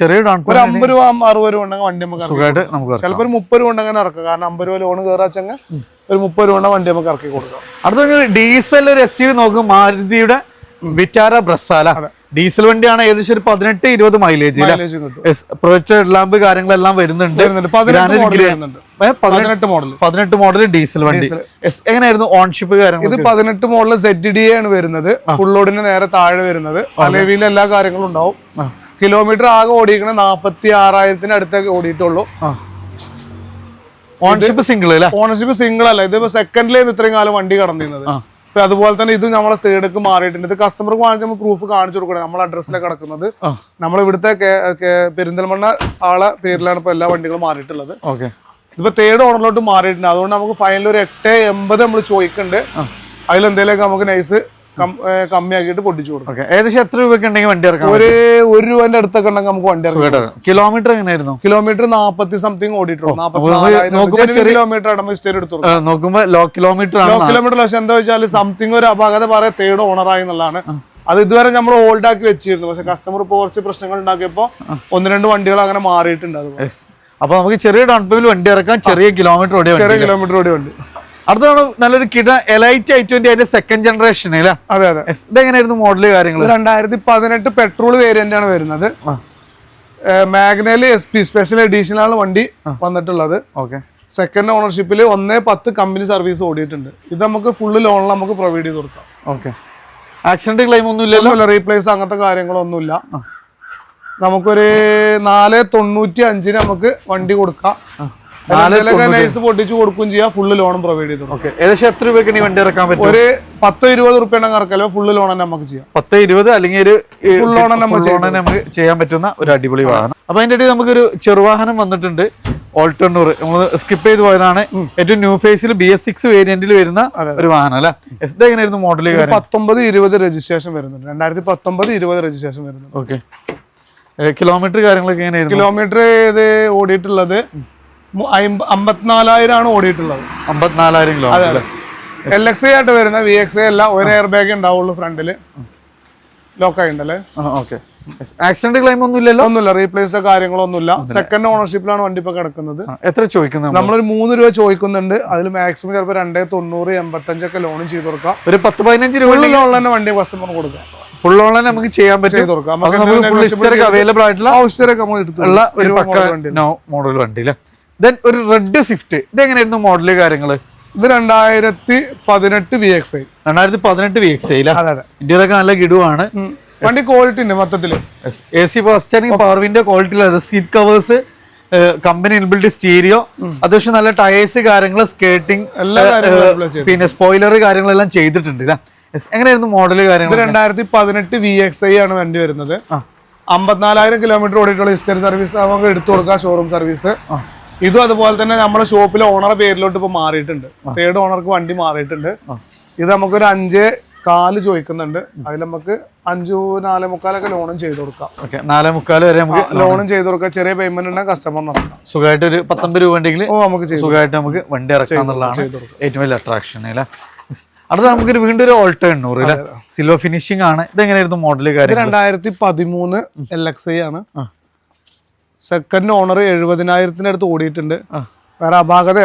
ചെറിയ ഒരു അമ്പത് രൂപ അറുപത് രൂപ ഉണ്ടെങ്കിൽ വണ്ടി നമുക്ക്. ചിലപ്പോൾ ഒരു മുപ്പത് രൂപ ഉണ്ടെങ്കിൽ ഇറക്കാം. കാരണം അമ്പത് രൂപ ലോൺ കയറാച്ചെങ്കിൽ ഒരു മുപ്പത് രൂപ വണ്ടി നമുക്ക് ഇറക്കി കൊടുക്കാം. അടുത്ത ഡീസൽ ഒരു എസ് യു നോക്കും മാരുതിയുടെ വിറ്റാര ബ്രസാല. ഡീസൽ വണ്ടിയാണ് ഏകദേശം ഒരു പതിനെട്ട് ഇരുപത് മൈലേജ് പ്രൊജക്ട് ലാമ്പ് കാര്യങ്ങളെല്ലാം വരുന്നുണ്ട്. പതിനെട്ട് മോഡൽ. പതിനെട്ട് മോഡൽ ഡീസൽ വണ്ടി. എങ്ങനെയായിരുന്നു ഓൺഷിപ്പ് കാര്യങ്ങൾ ഇത് പതിനെട്ട് മോഡൽ സെറ്റ് ഡി ആണ് വരുന്നത്. ഫുൾ ലോഡിന് നേരെ താഴെ വരുന്നത്. അലവിയിൽ എല്ലാ കാര്യങ്ങളും ഉണ്ടാവും. കിലോമീറ്റർ ആകെ ഓടിക്കണ നാപ്പത്തി ആറായിരത്തിന് അടുത്തൊക്കെ ഓടിയിട്ടുള്ളൂ. ഓൺഷിപ്പ് സിംഗിൾ അല്ലേ? ഓണർഷിപ്പ് സിംഗിൾ അല്ല. ഇത് സെക്കൻഡിലേന്ന് ഇത്രയും കാലം വണ്ടി കടന്നിരുന്നത്. ഇപ്പൊ അതുപോലെ തന്നെ ഇത് നമ്മളെ തേർഡക്ക് മാറിയിട്ടുണ്ട്. ഇത് കസ്റ്റമർക്ക് വാങ്ങിച്ച നമ്മൾ പ്രൂഫ് കാണിച്ചു കൊടുക്കണം. നമ്മളെ അഡ്രസ്സിലാണ് കിടക്കുന്നത്. നമ്മൾ ഇവിടുത്തെ പെരിന്തൽമണ്ണ ആളെ പേരിലാണ് ഇപ്പൊ എല്ലാ വണ്ടികളും മാറിയിട്ടുള്ളത്. ഓക്കെ. ഇതിപ്പോ തേർഡ് ഓണറിലോട്ട് മാറിയിട്ടുണ്ട്. അതുകൊണ്ട് നമുക്ക് ഫൈനൽ ഒരു എട്ട് എൺപത് നമ്മൾ ചോദിക്കുന്നുണ്ട് അതിൽ എന്തെങ്കിലുമൊക്കെ നമുക്ക് നൈസ് കമ്മിയാക്കിയിട്ട് പൊട്ടിച്ചു കൊടുക്കാം. ഏകദേശം എത്ര രൂപയ്ക്ക് ഉണ്ടെങ്കിൽ വണ്ടി ഇറക്കാം ഒരു ഒരു രൂപന്റെ അടുത്തൊക്കെ ഉണ്ടെങ്കിൽ നമുക്ക് വണ്ടി ഇറക്കാം കിലോമീറ്റർ എങ്ങനെയായിരുന്നു? കിലോമീറ്റർ നാപ്പത്തി സംതിങ് ഓടിയിട്ടുള്ളൂ കിലോമീറ്റർ അടമ്പ് സ്റ്റേറ്റ് എടുത്തു നോക്കുമ്പോ ലോ കിലോമീറ്റർ ലോ കിലോമീറ്റർ പക്ഷെ എന്താ വെച്ചാൽ സംതിങ് ഒരു അപാകത പറയാ തേർഡ് ഓണറായി എന്നുള്ളതാണ്. അത് ഇതുവരെ നമ്മൾ ഹോൾഡ് ആക്കി വെച്ചിരുന്നു. പക്ഷെ കസ്റ്റമർ ഇപ്പോൾ കുറച്ച് പ്രശ്നങ്ങൾ ഉണ്ടാക്കിയപ്പോ ഒന്ന് രണ്ട് വണ്ടികൾ അങ്ങനെ മാറിയിട്ടുണ്ട് അത്. അപ്പൊ നമുക്ക് ചെറിയ ഡൗൺ പേയ്മെന്റ് വണ്ടി ഇറക്കാം. ചെറിയ കിലോമീറ്റർ ഓടിയ ചെറിയ കിലോമീറ്റർ ഓടി വണ്ടി. അടുത്താണ് നല്ലൊരു കിട എലൈറ്റ് ഐ ട്വന്റി അതിന്റെ സെക്കൻഡ് ജനറേഷൻ അല്ലേ അതെ അതെ. ഇതെങ്ങനെയായിരുന്നു മോഡൽ കാര്യങ്ങൾ രണ്ടായിരത്തി പതിനെട്ട് പെട്രോൾ വേരിയന്റ് ആണ് വരുന്നത്. മാഗ്നയിൽ എസ് പി സ്പെഷ്യൽ എഡീഷൻ ആണ് വണ്ടി വന്നിട്ടുള്ളത്. ഓക്കെ സെക്കൻഡ് ഓണർഷിപ്പിൽ ഒന്നേ പത്ത് കമ്പനി സർവീസ് ഓടിയിട്ടുണ്ട്. ഇത് നമുക്ക് ഫുള്ള് ലോണിൽ നമുക്ക് പ്രൊവൈഡ് ചെയ്ത് കൊടുക്കാം. ഓക്കെ ആക്സിഡന്റ് ക്ലെയിം ഒന്നും ഇല്ലല്ലോ? റീപ്ലേസ് അങ്ങനത്തെ കാര്യങ്ങളൊന്നുമില്ല. നമുക്കൊരു നാല് തൊണ്ണൂറ്റി അഞ്ചിന് നമുക്ക് വണ്ടി കൊടുക്കാം. നൈസ് പൊട്ടിച്ച് കൊടുക്കുകയും ചെയ്യാം. ഫുള്ള് ലോണും പ്രൊവൈഡ് ചെയ്തു. ഏകദേശം എത്ര രൂപയ്ക്ക് നീ വണ്ടി ഇറക്കാൻ പറ്റും? ഒരു പത്തോ ഇരുപത് റുപ്യ ഇറക്കല്ലോ ഫുള്ള് ലോൺ തന്നെ നമുക്ക് ചെയ്യാം. പത്തോ ഇരുപത് അല്ലെങ്കിൽ ഒരു ഫുൾ ലോൺ നമുക്ക് ചെയ്യാൻ പറ്റുന്ന ഒരു അടിപൊളി വാഹനം. അപ്പൊ അതിന്റെ ഇടയിൽ നമുക്കൊരു ചെറുവാഹനം വന്നിട്ടുണ്ട്. ഓൾട്ടണ്ണൂർ നമ്മൾ സ്കിപ്പ് ചെയ്ത് പോയതാണ്. ഏറ്റവും ന്യൂ ഫേസിൽ ബി എസ് സിക്സ് വേരിയന്റിൽ വരുന്ന ഒരു വാഹനം അല്ലെ? എസ് എങ്ങനെയായിരുന്നു മോഡൽ പത്തൊമ്പത് ഇരുപത് രജിസ്ട്രേഷൻ വരുന്നുണ്ട്. രണ്ടായിരത്തി പത്തൊമ്പത് ഇരുപത് രജിസ്ട്രേഷൻ വരുന്നുണ്ട്. ഓക്കെ കിലോമീറ്റർ കാര്യങ്ങളൊക്കെ എങ്ങനെയായിരുന്നു? കിലോമീറ്റർ ഇത് ഓടിയിട്ടുള്ളത്? അമ്പത്തിനാലായിരം ആണ് ഓടിയിട്ടുള്ളത്. അമ്പത്തിനാലായിരം കിലോമീറ്റർ എൽ എക്സ് ആയിട്ട് വരുന്ന വി എക്സ് അല്ല ഒരു എയർ ബാഗ് ഉണ്ടാവുള്ളൂ ഫ്രണ്ടിൽ. ലോക്കായി ഉണ്ടല്ലേ ഓക്കെ. ആക്സിഡന്റ് ക്ലെയിം ഒന്നും ഇല്ലല്ലോ? ഒന്നുമില്ല റീപ്ലേസ് കാര്യങ്ങളൊന്നുമില്ല. സെക്കൻഡ് ഓണർഷിപ്പിലാണ് വണ്ടി ഇപ്പൊ കിടക്കുന്നത്. എത്ര ചോദിക്കുന്നത്? നമ്മളൊരു മൂന്ന് രൂപ ചോദിക്കുന്നുണ്ട്. അതിൽ മാക്സിമം ചിലപ്പോൾ രണ്ടേ തൊണ്ണൂറ് എൺപത്തഞ്ചൊക്കെ ലോണും ചെയ്ത് കൊടുക്കാം. ഒരു പത്ത് പതിനഞ്ച് രൂപ ഓൺലൈൻ ലോൺ തന്നെ വണ്ടി കസ്റ്റമർ കൊടുക്കാം. ഫുൾ ഓൺലൈൻ നമുക്ക് ചെയ്യാൻ പറ്റും. അവൈലബിൾ ആയിട്ടുള്ള ഒരു മോഡൽ വണ്ടി അല്ലേ? ദെൻ ഒരു റെഡ് സ്വിഫ്റ്റ് ഇത് എങ്ങനെയായിരുന്നു മോഡൽ കാര്യങ്ങൾ ഇത് രണ്ടായിരത്തി പതിനെട്ട് വി എക്സ് ഐ രണ്ടായിരത്തി പതിനെട്ട് വി എക്സ് ഐ അതെ അതെ. ഇന്ത്യയിലൊക്കെ നല്ല ഗിഡുവാണ്. വണ്ടി ക്വാളിറ്റി ഉണ്ട് മൊത്തത്തിൽ A C first power window quality seat covers company inbuilt stereo അത്യാവശ്യം നല്ല ടയേഴ്സ് കാര്യങ്ങൾ സ്കേട്ടിംഗ്. പിന്നെ സ്പോയിലർ കാര്യങ്ങളെല്ലാം ചെയ്തിട്ടുണ്ട്. എങ്ങനെയായിരുന്നു മോഡൽ ഇത് കാര്യങ്ങൾ രണ്ടായിരത്തി പതിനെട്ട് വി എക്സ് ഐ ആണ് വണ്ടി വരുന്നത്. അമ്പത്തിനാലായിരം കിലോമീറ്റർ ഓടിയിട്ടുള്ള ഹിസ്റ്ററി സർവീസ് നമുക്ക് എടുത്തു കൊടുക്കാം ഷോറൂം സർവീസ് ഇതും അതുപോലെ തന്നെ നമ്മുടെ ഷോപ്പിലെ ഓണറെ പേരിലോട്ട് ഇപ്പൊ മാറിയിട്ടുണ്ട്. തേർഡ് ഓണർക്ക് വണ്ടി മാറിയിട്ടുണ്ട്. ഇത് നമുക്കൊരു അഞ്ച് കാൽ ചോദിക്കുന്നുണ്ട്. അതിൽ നമുക്ക് അഞ്ചു നാലേ മുക്കാലൊക്കെ ലോണും ചെയ്ത് കൊടുക്കാം. ഓക്കെ നാലേ മുക്കാൽ വരെ നമുക്ക് ലോണും ചെയ്ത് കൊടുക്കാം. ചെറിയ പേയ്മെന്റ് ഉണ്ടെങ്കിൽ കസ്റ്റമർ നടത്താം സുഖമായിട്ട് ഒരു പത്തൊമ്പത് രൂപ ഉണ്ടെങ്കിൽ നമുക്ക് സുഖമായിട്ട് നമുക്ക് വണ്ടി ഇറക്കാം എന്നുള്ളതാണ് ഏറ്റവും വലിയ അട്രാക്ഷൻ അല്ലേ. അടുത്ത നമുക്കൊരു വീണ്ടും ഒരു ഓൾട്ടോ എണ്ണൂറ് സിൽവർ ഫിനിഷിംഗ് ആണ്. ഇതെങ്ങനെയായിരുന്നു മോഡൽ ഇത് കാര്യം രണ്ടായിരത്തി പതിമൂന്ന് എൽ എക്സ് ഐ ആണ്. സെക്കൻഡ് ഓണർ എഴുപതിനായിരത്തിന്റെ അടുത്ത് ഓടിയിട്ടുണ്ട് വേറെ അപാകത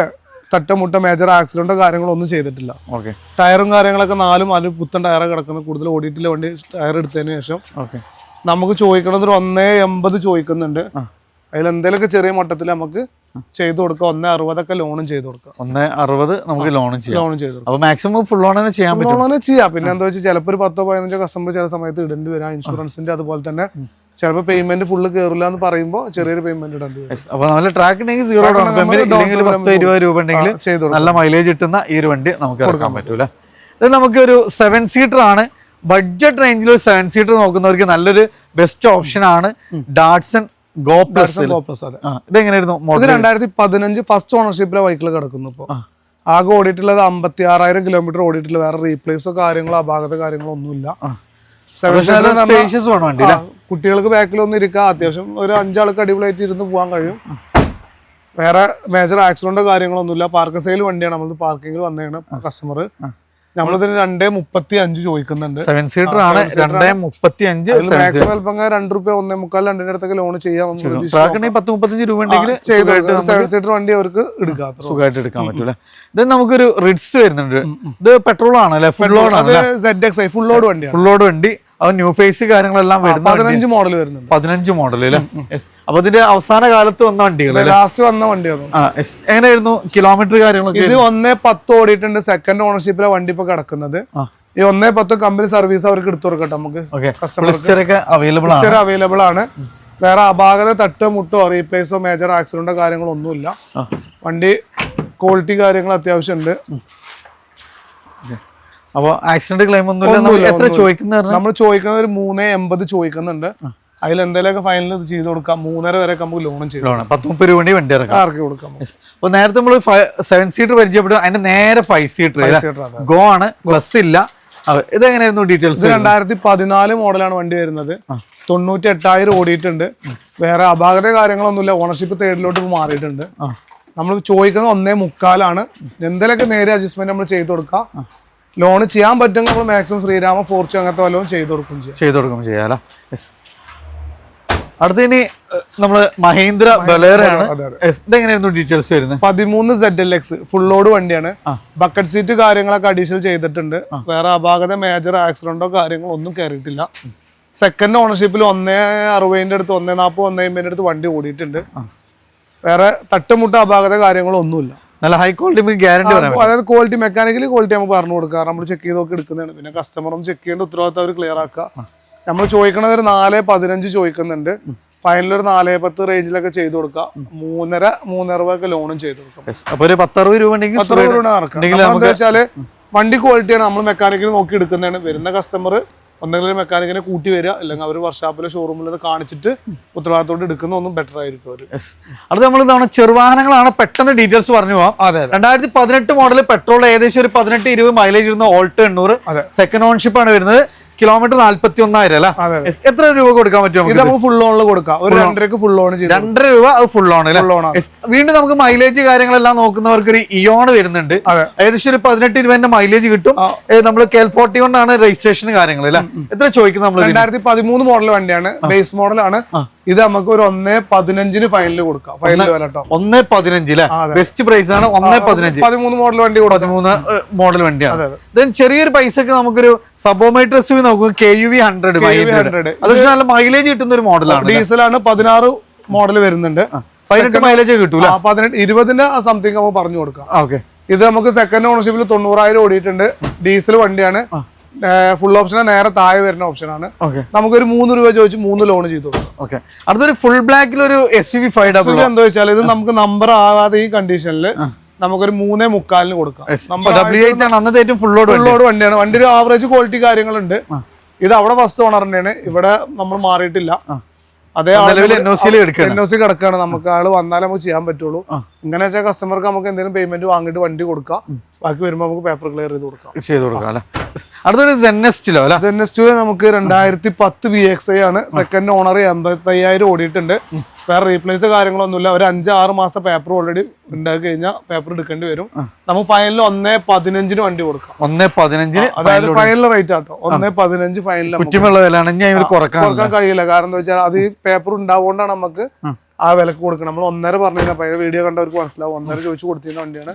തട്ടമുട്ട മേജർ ആക്സിഡന്റോ കാര്യങ്ങളോ ഒന്നും ചെയ്തിട്ടില്ല. ഓക്കെ. ടയറും കാര്യങ്ങളൊക്കെ നാലും നാല് പുത്തൻ ടയർ കിടക്കുന്നത്. കൂടുതൽ ഓടിയിട്ടില്ല വണ്ടി ടയർ എടുത്തതിന് ശേഷം. ഓക്കെ. നമുക്ക് ചോദിക്കണത് ഒരു ഒന്നേ എൺപത് ചോദിക്കുന്നുണ്ട്. അതിൽ എന്തെങ്കിലുമൊക്കെ ചെറിയ മട്ടത്തിൽ നമുക്ക് ചെയ്തു കൊടുക്കാം. ഒന്നേ അറുപതൊക്കെ ലോണും ചെയ്ത് കൊടുക്കാം. ഒന്നേ അറുപത് നമുക്ക് ലോണും ചെയ്യാം. ലോണും ചെയ്ത് കൊടുക്കാം. അപ്പൊ മാക്സിമം ഫുൾ ലോൺ തന്നെ ചെയ്യാൻ പറ്റും. ലോൺ ചെയ്യാം. പിന്നെ എന്താ വെച്ചാൽ ചിലപ്പോൾ ഒരു പത്തോ പതിനഞ്ചോ കസ്റ്റമർ ചില സമയത്ത് ഇടേണ്ടി വരാം. ഇൻഷുറൻസിന്റെ അതുപോലെ തന്നെ ചിലപ്പോൾ പേയ്മെന്റ് ഫുള്ള് കയറില്ല എന്ന് പറയുമ്പോൾ ചെറിയൊരു പേയ്മെന്റ് ഇടേണ്ടി വരും അപ്പൊ നല്ല സീറോ Track ഡൗൺ പേയ്മെന്റ് ഇല്ലെങ്കിൽ പത്തോ ഇരുപത് രൂപ ഉണ്ടെങ്കിൽ നല്ല മൈലേജ് കിട്ടുന്ന ഈ ഒരു വണ്ടി നമുക്ക് ഇറക്കാൻ പറ്റൂല. ഇത് നമുക്ക് ഒരു സെവൻ സീറ്റർ ആണ് ബഡ്ജറ്റ് റേഞ്ചിൽ ഒരു സെവൻ സീറ്റർ നോക്കുന്നവർക്ക് നല്ലൊരു ബെസ്റ്റ് ഓപ്ഷൻ ആണ് ഡാഡ്സൺ ഗോ പ്ലസ് ഇതെങ്ങനെയായിരുന്നു ഇത് മോഡൽ രണ്ടായിരത്തി പതിനഞ്ച് ഫസ്റ്റ് ഓണർഷിപ്പിലെ വൈക്കിൾ കിടക്കുന്നു ഇപ്പോൾ ആകെ ഓടിയിട്ടുള്ളത് അമ്പത്തി ആറായിരം കിലോമീറ്റർ ഓടിയിട്ടുള്ള വേറെ റീപ്ലേസോ കാര്യങ്ങളോ അപാകത കാര്യങ്ങളോ ഒന്നുമില്ല. കുട്ടികൾക്ക് ബാക്കിലൊന്നും ഇരിക്കാം അത്യാവശ്യം ഒരു അഞ്ചാൾക്ക് അടിപൊളിയായിട്ട് ഇരുന്ന് പോകാൻ കഴിയും. വേറെ മേജർ ആക്സിഡന്റോ കാര്യങ്ങളൊന്നുമില്ല പാർക്ക് സെയിൽ വണ്ടിയാണ്. നമ്മൾ പാർക്കിംഗിൽ വന്നതാണ് കസ്റ്റമർ നമ്മളിതിന് രണ്ടേ മുപ്പത്തി അഞ്ച് ചോദിക്കുന്നുണ്ട് സെവൻ സീറ്റർ ആണ്. രണ്ടേ മുപ്പത്തി അഞ്ച് മാക്സിമം അല്പം രണ്ട് റുപ്യ ഒന്നേ മുക്കാൽ രണ്ടിന്റെ അടുത്തൊക്കെ ലോൺ ചെയ്യാം നമുക്ക് പ്രതീക്ഷിക്കാം. ട്രാക്ക് ഉണ്ടെങ്കിൽ പത്ത് മുപ്പത്തഞ്ച് രൂപ ഉണ്ടെങ്കിൽ. സെവൻ സീറ്റർ വണ്ടി അവർക്ക് എടുക്കാം. സുഖമായിട്ട് എടുക്കാൻ പറ്റൂല? ഇത് നമുക്കൊരു റിഡ്സ് വരുന്നുണ്ട്. ഇത് പെട്രോൾ ആണ് അല്ലെ? ഫുൾ ലോഡ് ആണ് ഫുൾ ലോഡ് വണ്ടി ഫുൾ ലോഡ് വണ്ടി. അത് ന്യൂ ഫേസ് കാര്യങ്ങളെല്ലാം വരുന്ന. പതിനഞ്ച് മോഡൽ വരുന്നുണ്ട്. പതിനഞ്ച് മോഡൽ അല്ലേ. അപ്പൊ ഇതിന്റെ അവസാന കാലത്ത് വന്ന വണ്ടികൾ ലാസ്റ്റ് വന്ന വണ്ടിയാണ്. എങ്ങനെയായിരുന്നു കിലോമീറ്റർ കാര്യങ്ങളൊക്കെ? ഇത് ഒന്നേ പത്ത് ഓടിയിട്ടുണ്ട്. സെക്കൻഡ് ഓണർഷിപ്പിലെ വണ്ടി ഇപ്പൊ കിടക്കുന്നത്. ഈ ഒന്നേ പത്ത് കമ്പനി സർവീസ് അവർക്ക് എടുത്തു കൊടുക്കട്ടെ നമുക്ക് അവൈലബിൾ ആണ്. അവൈലബിൾ ആണ്. വേറെ അപാകത തട്ടോ മുട്ടോ റീപ്ലേസോ മേജർ ആക്സിഡന്റോ കാര്യങ്ങളോ ഒന്നുമില്ല. വണ്ടി ക്വാളിറ്റി കാര്യങ്ങൾ അത്യാവശ്യം ഉണ്ട് അപ്പൊ ആക്സിഡന്റ് ക്ലെയിം ഒന്നുമില്ല എത്ര ഒന്നുമില്ല. ചോദിക്കുന്ന നമ്മൾ ചോദിക്കുന്നത് ഒരു മൂന്നേ എൺപത് ചോദിക്കുന്നുണ്ട്. അതിൽ എന്തെങ്കിലുമൊക്കെ ഫൈനൽ ഇത് ചെയ്ത് കൊടുക്കാം. മൂന്നര വരെ നമുക്ക് ലോണും ചെയ്ത് ലോൺ പത്ത് മുപ്പത് രൂപ വേണ്ടി വണ്ടി ഇറക്കാം. ആർക്ക് കൊടുക്കാം? അപ്പോൾ അപ്പൊ നേരത്തെ നമ്മൾ സെവൻ സീറ്റർ പരിചയപ്പെട്ടു. അതിന്റെ നേരെ ഫൈവ് സീറ്റർ. ഗോ ആണ്. പ്ലസ് ഇല്ല. ഇതെങ്ങനെയായിരുന്നു ഡീറ്റെയിൽസ് രണ്ടായിരത്തി പതിനാല് മോഡലാണ് വണ്ടി വരുന്നത്. തൊണ്ണൂറ്റി എട്ടായിരം ഓടിയിട്ടുണ്ട്. വേറെ അപാകത കാര്യങ്ങളൊന്നുമില്ല. ഓണർഷിപ്പ് തേർഡിലോട്ട് മാറിയിട്ടുണ്ട്. നമ്മൾ ചോദിക്കുന്നത് ഒന്നേ മുക്കാലാണ്. എന്തെങ്കിലുമൊക്കെ നേരെ അഡ്ജസ്റ്റ്മെന്റ് നമ്മൾ ചെയ്ത് കൊടുക്കാം. ലോൺ ചെയ്യാൻ പറ്റുമെങ്കിൽ നമ്മൾ മാക്സിമം ശ്രീരാമ ഫോർച്ചു അങ്ങനത്തെ വല്ലതും ചെയ്തു കൊടുക്കും ചെയ്യാം. ചെയ്തു കൊടുക്കും ചെയ്യാലോ യെസ് അടുത്ത ഇനി നമ്മൾ മഹീന്ദ്ര. Yes. ഇതെങ്ങനെയായിരുന്നു ഡീറ്റെയിൽസ് വരുന്നത്? പതിമൂന്ന് Z L X full load വണ്ടിയാണ്. ബക്കറ്റ് സീറ്റ് കാര്യങ്ങളൊക്കെ അഡീഷണൽ ചെയ്തിട്ടുണ്ട്. വേറെ അപാകത മേജർ ആക്സിഡന്റോ കാര്യങ്ങളോ ഒന്നും കയറിയിട്ടില്ല സെക്കൻഡ് ഓണർഷിപ്പിൽ ഒന്നേ അറുപതിന്റെ അടുത്ത് ഒന്നേ നാൽപ്പത് ഒന്നേ അമ്പതിന്റെ അടുത്ത് വണ്ടി ഓടിയിട്ടുണ്ട്. വേറെ തട്ടുമുട്ട അപാകത കാര്യങ്ങളോ ഒന്നുമില്ല. നല്ല ഹൈ ക്വാളിറ്റി ഗ്യാരണ്ടി അതായത് ക്വാളിറ്റി മെക്കാനിക്കലി ക്വാളിറ്റി നമുക്ക് പറഞ്ഞു കൊടുക്കാം. നമ്മൾ ചെക്ക് ചെയ്ത് നോക്കി എടുക്കുന്നതാണ് പിന്നെ കസ്റ്റമറും ചെക്ക് ചെയ്യേണ്ട ഉത്തരവാദിത്തം അവർ ക്ലിയർ ആക്കുക. നമ്മൾ ചോദിക്കണത് ഒരു നാല് പതിനഞ്ച് ചോദിക്കുന്നുണ്ട്. ഫൈനൽ ഒരു നാല് പത്ത് റേഞ്ചിലൊക്കെ ചെയ്തു കൊടുക്കാം മൂന്നര മൂന്നര രൂപയൊക്കെ ലോണും ചെയ്ത് കൊടുക്കാം. അപ്പൊ ഒരു പത്തറുപത് രൂപ ഉണ്ടെങ്കിൽ പത്ത് രൂപ കൂടെ നടക്കാം. ഉണ്ടെങ്കിൽ നമ്മൾ എന്താ വെച്ചാൽ വണ്ടി ക്വാളിറ്റിയാണ് നമ്മൾ മെക്കാനിക്കൽ നോക്കി എടുക്കുന്നതാണ്. വരുന്ന കസ്റ്റമർ ഒന്നെങ്കിലും മെക്കാനിക്കിനെ കൂട്ടി വരിക അല്ലെങ്കിൽ അവർ വർഷാപ്പിലെ ഷോറൂമിൽ അത് കാണിച്ചിട്ട് ഉത്തരവാദിത്തോട് എടുക്കുന്ന ഒന്നും ബെറ്റർ ആയിരിക്കും അവർ അത് നമ്മൾ ഇതാണ് ചെറുവാഹനങ്ങളാണ്. പെട്ടെന്ന് ഡീറ്റെയിൽസ് പറഞ്ഞു പോവാം. അതെ രണ്ടായിരത്തി പതിനെട്ട് മോഡൽ പെട്രോൾ ഏകദേശം ഒരു പതിനെട്ട് ഇരുപത് മൈലേജ് ഇരുന്ന ഓൾട്ട് എണ്ണൂറ്. സെക്കൻഡ് ഓൺഷിപ്പ് ആണ് വരുന്നത്. കിലോമീറ്റർ നാല്പത്തി ഒന്നായിരം അല്ല എത്ര രൂപ കൊടുക്കാൻ പറ്റും ഇത് നമുക്ക് നമുക്ക് ഫുൾ ഓണിൽ കൊടുക്കാം. ഒരു രണ്ടരക്ക് ഫുൾ ഓൺ ചെയ്ത്. രണ്ടര രൂപ ഫുൾ. Yes. വീണ്ടും നമുക്ക് മൈലേജ് കാര്യങ്ങളെല്ലാം നോക്കുന്നവർക്ക് ഒരു ഇയോൺ വരുന്നുണ്ട്. ഏകദേശം ഒരു പതിനെട്ട് ഇരുപതിന്റെ മൈലേജ് കിട്ടും. നമ്മൾ കെൽ ഫോർട്ടി വൺ ആണ് രജിസ്ട്രേഷൻ കാര്യങ്ങൾ അല്ലേ? എത്ര ചോദിക്കുന്നത് നമ്മൾ രണ്ടായിരത്തി പതിമൂന്ന് മോഡൽ വണ്ടിയാണ്. ബേസ് മോഡലാണ് ഇത് നമുക്ക് ഒരു ഒന്നേ പതിനഞ്ചിന് ഫൈനൽ കൊടുക്കാം. ഫൈനൽ വില കേട്ടോ ഒന്ന് പതിനഞ്ച് ബെസ്റ്റ് പ്രൈസ് ആണ് ഒന്നേ പതിനഞ്ച്. പതിമൂന്ന് മോഡൽ വണ്ടി പതിമൂന്ന് മോഡൽ വണ്ടിയാണ്. ദെൻ ചെറിയൊരു പൈസക്ക് നമുക്കൊരു സബോമൈട്രസ് എസ് നോക്കും കെ യു വി ഹൺഡ്രഡ് 100. അത് നല്ല മൈലേജ് കിട്ടുന്ന ഒരു മോഡലാണ് ഡീസൽ ആണ് പതിനാറ് മോഡൽ വരുന്നുണ്ട്. പതിനെട്ട് മൈലേജ് കിട്ടൂല? പതിനെട്ട് ഇരുപതിന്റെ സംതിങ് നമുക്ക് പറഞ്ഞു കൊടുക്കാം. ഓക്കെ ഇത് നമുക്ക് സെക്കൻഡ് ഓണർഷിപ്പിൽ തൊണ്ണൂറായിരം ഓടിയിട്ടുണ്ട്. ഡീസൽ വണ്ടിയാണ്. ഫുൾ ഓപ്ഷനെ നേരെ താഴെ വരുന്ന ഓപ്ഷനാണ് നമുക്കൊരു മൂന്ന് രൂപ ചോദിച്ച് മൂന്ന് ലോൺ ചെയ്തു കൊടുക്കാം. ഓക്കെ അടുത്തൊരു ഫുൾ ബ്ലാക്കിൽ ഒരു S U V five double എന്താ വെച്ചാൽ ഇത് നമുക്ക് നമ്പർ ആകാതെ ഈ കണ്ടീഷനിൽ നമുക്കൊരു മൂന്നേ മുക്കാലിന് കൊടുക്കാം. അന്നത്തെ ഏറ്റവും ഫുൾ ലോഡ് ഫുൾ ലോഡ് വണ്ടിയാണ്. വണ്ടി ഒരു ആവറേജ് ക്വാളിറ്റി കാര്യങ്ങളുണ്ട് ഇത് അവിടെ ഫസ്റ്റ് ഓണർ തന്നെയാണ്. ഇവിടെ നമ്മൾ മാറിയിട്ടില്ല. അതേ. എൻ ഒ സി കിടക്കാണ്. നമുക്ക് ആൾ വന്നാലേ നമുക്ക് ചെയ്യാൻ പറ്റുള്ളൂ. ഇങ്ങനെ വെച്ചാൽ കസ്റ്റമർക്ക് നമുക്ക് എന്തെങ്കിലും പേയ്മെന്റ് വാങ്ങിയിട്ട് വണ്ടി കൊടുക്കാം. ബാക്കി വരുമ്പോൾ നമുക്ക് പേപ്പർ ക്ലിയർ ചെയ്ത് കൊടുക്കാം. ചെയ്ത് കൊടുക്കാം അല്ലെ? അടുത്തൊരു സെന്നസ്റ്റിലോ അല്ലെ? ടു നമുക്ക് രണ്ടായിരത്തി പത്ത് വി എക്സ് ഐ ആണ് സെക്കൻഡ് ഓണർ എൺപത്തയ്യായിരം ഓടിയിട്ടുണ്ട്. വേറെ റീപ്ലേസ് കാര്യങ്ങളൊന്നുമില്ല. ഒരു അഞ്ച് ആറ് മാസത്തെ പേപ്പർ ഓൾറെഡി ഉണ്ടാക്കി കഴിഞ്ഞാൽ പേപ്പർ എടുക്കേണ്ടി വരും. നമുക്ക് ഫൈനലിൽ ഒന്നേ പതിനഞ്ചിന് വണ്ടി കൊടുക്കാം. ഒന്നേ പതിനഞ്ചിന് അതായത് ഫൈനൽ റേറ്റ് ആട്ടോ. ഒന്നേ പതിനഞ്ച് ഫൈനൽ കുറയ്ക്കാൻ കഴിയില്ല. കാരണം എന്താ വെച്ചാൽ അത് ഈ പേപ്പർ ഉണ്ടാവുകൊണ്ടാണ് നമുക്ക് ആ വിലക്ക് കൊടുക്കണം. നമ്മൾ ഒന്നര പറഞ്ഞു കഴിഞ്ഞാൽ വീഡിയോ കണ്ടവർക്ക് മനസ്സിലാവും. ഒന്നര ചോദിച്ചു കൊടുത്തിരുന്ന വണ്ടിയാണ്.